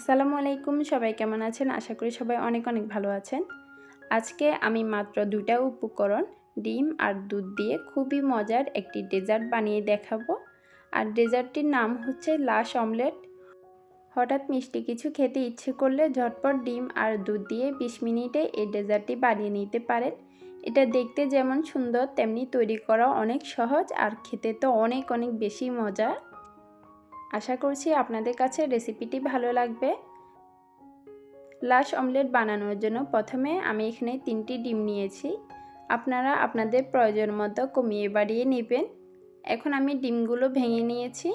আসসালামু আলাইকুম, সবাই কেমন আছেন? আশা করি সবাই অনেক অনেক ভালো আছেন। আজকে আমি মাত্র দুটা উপকরণ, ডিম আর দুধ দিয়ে খুবই মজার একটি ডেজার্ট বানিয়ে দেখাবো। আর ডেজার্টটির নাম হচ্ছে লাশ অমলেট। হঠাৎ মিষ্টি কিছু খেতে ইচ্ছে করলে ঝটপট ডিম আর দুধ দিয়ে বিশ মিনিটে এই ডেজার্টটি বানিয়ে নিতে পারেন। এটা দেখতে যেমন সুন্দর, তেমনি তৈরি করা অনেক সহজ আর খেতে তো অনেক অনেক বেশি মজার। আশা করছি আপনাদের কাছে রেসিপিটি ভালো লাগবে। লাশ অমলেট বানানোর জন্য প্রথমে আমি এখানে তিনটি ডিম নিয়েছি। আপনারা আপনাদের প্রয়োজন মতো কমিয়ে বাড়িয়ে নেবেন। এখন আমি ডিমগুলো ভেঙে নিয়েছি।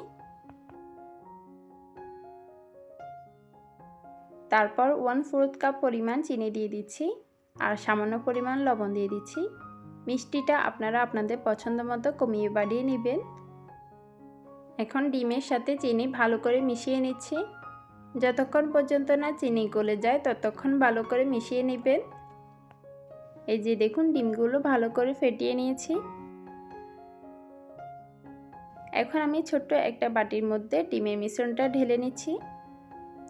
তারপর ওয়ান ফোর্থ কাপ পরিমাণ চিনি দিয়ে দিচ্ছি আর সামান্য পরিমাণ লবণ দিয়ে দিচ্ছি। মিষ্টিটা আপনারা আপনাদের পছন্দ মতো কমিয়ে বাড়িয়ে নেবেন। এখন ডিমের সাথে চিনি ভালো করে মিশিয়ে নিচ্ছি। যতক্ষণ পর্যন্ত না চিনি গলে যায়, ততক্ষণ ভালো করে মিশিয়ে নেবেন। এই যে দেখুন, ডিমগুলো ভালো করে ফেটিয়ে নিয়েছি। এখন আমি ছোট্ট একটা বাটির মধ্যে ডিমের মিশ্রণটা ঢেলে নিচ্ছি।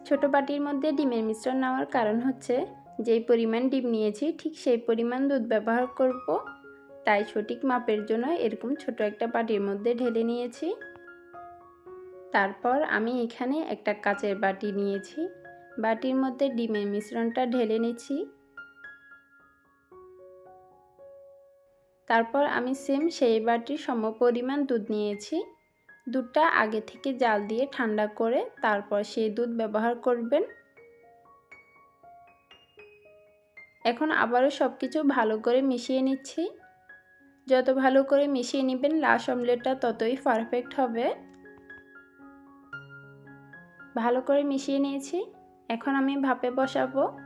ছোট বাটির মধ্যে ডিমের মিশ্রণ নেওয়ার কারণ হচ্ছে, যেই পরিমাণ ডিম নিয়েছি, ঠিক সেই পরিমাণ দুধ ব্যবহার করব। তাই সঠিক মাপের জন্য এরকম ছোট একটা বাটির মধ্যে ঢেলে নিয়েছি। তারপর আমি এখানে একটা কাচের বাটি নিয়েছি। বাটির মধ্যে ডিমের মিশ্রণটা ঢেলে নিচ্ছি। তারপর আমি সেম সেই বাটির সম পরিমাণ দুধ নিয়েছি। দুধটা আগে থেকে জাল দিয়ে ঠান্ডা করে তারপর সেই দুধ ব্যবহার করবেন। এখন আবারও সব কিছু ভালো করে মিশিয়ে নিচ্ছি। যত ভালো করে মিশিয়ে নেবেন লাশ অমলেটটা ততই পারফেক্ট হবে। ভালো করে মিশিয়ে নিয়েছি। এখন আমি ভাপে বসাবো।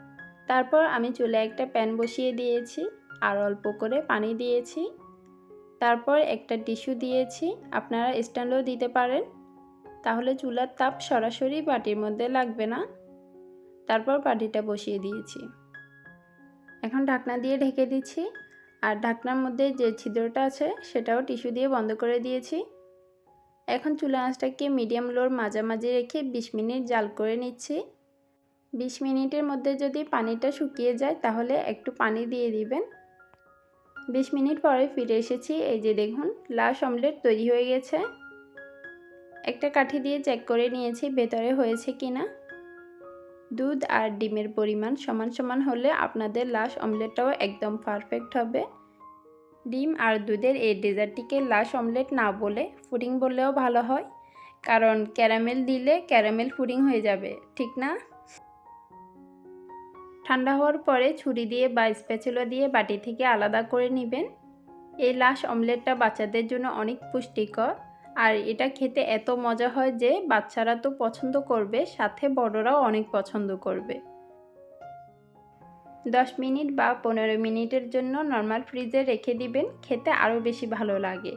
তারপর আমি চুলে একটা প্যান বসিয়ে দিয়েছি আর অল্প করে পানি দিয়েছি। তারপর একটা টিস্যু দিয়েছি। আপনারা স্ট্যান্ডও দিতে পারেন। তাহলে চুলার তাপ সরাসরি বাটির মধ্যে লাগবে না। তারপর বাটিটা বসিয়ে দিয়েছি। এখন ঢাকনা দিয়ে ঢেকে দিচ্ছি। আর ঢাকনার মধ্যে যে ছিদ্রটা আছে সেটাও টিস্যু দিয়ে বন্ধ করে দিয়েছি। এখন চুলা আঁচটাকে মিডিয়াম লোর মাঝামাঝি রেখে ২০ মিনিট জাল করে নিচ্ছি। ২০ মিনিটের মধ্যে যদি পানিটা শুকিয়ে যায় তাহলে একটু পানি দিয়ে দিবেন। ২০ মিনিট পরে ফিরে এসেছি, এই যে দেখুন, লাশ অমলেট তৈরি হয়ে গেছে। একটা কাঠি দিয়ে চেক করে নিয়েছি ভেতরে হয়েছে কি না দুধ আর ডিমের পরিমাণ সমান সমান হলে আপনাদের লাশ অমলেটটাও একদম পারফেক্ট হবে। ডিম আর দুধের এই ডেজার্টটিকে লাশ অমলেট না বলে ফুডিং বললেও ভালো হয়, কারণ ক্যারামেল দিলে ক্যারামেল ফুডিং হয়ে যাবে, ঠিক না? ঠান্ডা হওয়ার পরে ছুরি দিয়ে বা স্প্যাচুলা দিয়ে বাটি থেকে আলাদা করে নেবেন। এই লাশ অমলেটটা বাচ্চাদের জন্য অনেক পুষ্টিকর, আর এটা খেতে এত মজা হয় যে বাচ্চারা তো পছন্দ করবে, সাথে বড়রাও অনেক পছন্দ করবে। দশ মিনিট বা পনেরো মিনিটের জন্য নর্মাল ফ্রিজে রেখে দিবেন, খেতে আরও বেশি ভালো লাগে।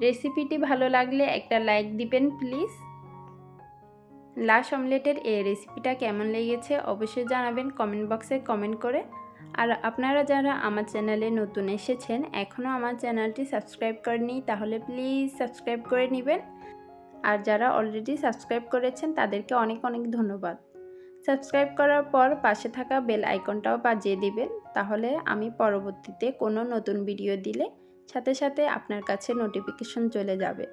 রেসিপিটি ভালো লাগলে একটা লাইক দিবেন প্লিজ লাশ অমলেটের এই রেসিপিটা কেমন লেগেছে অবশ্যই জানাবেন কমেন্ট বক্সে কমেন্ট করে। আর আপনারা যারা আমার চ্যানেলে নতুন এসেছেন, এখনও আমার চ্যানেলটি সাবস্ক্রাইব করেনি তাহলে প্লিজ সাবস্ক্রাইব করে নেবেন। আর যারা অলরেডি সাবস্ক্রাইব করেছেন, তাদেরকে অনেক অনেক ধন্যবাদ। সাবস্ক্রাইব করার পর পাশে থাকা বেল আইকনটাও বাজিয়ে দিবেন। তাহলে আমি পরবর্তীতে কোনো নতুন ভিডিও দিলে সাথে সাথে আপনার কাছে নোটিফিকেশন চলে যাবে।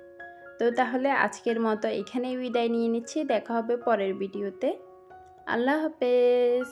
তো তাহলে আজকের মতো এখানেই বিদায় নিয়ে নিচ্ছি। দেখা হবে পরের ভিডিওতে। আল্লাহ হাফেজ।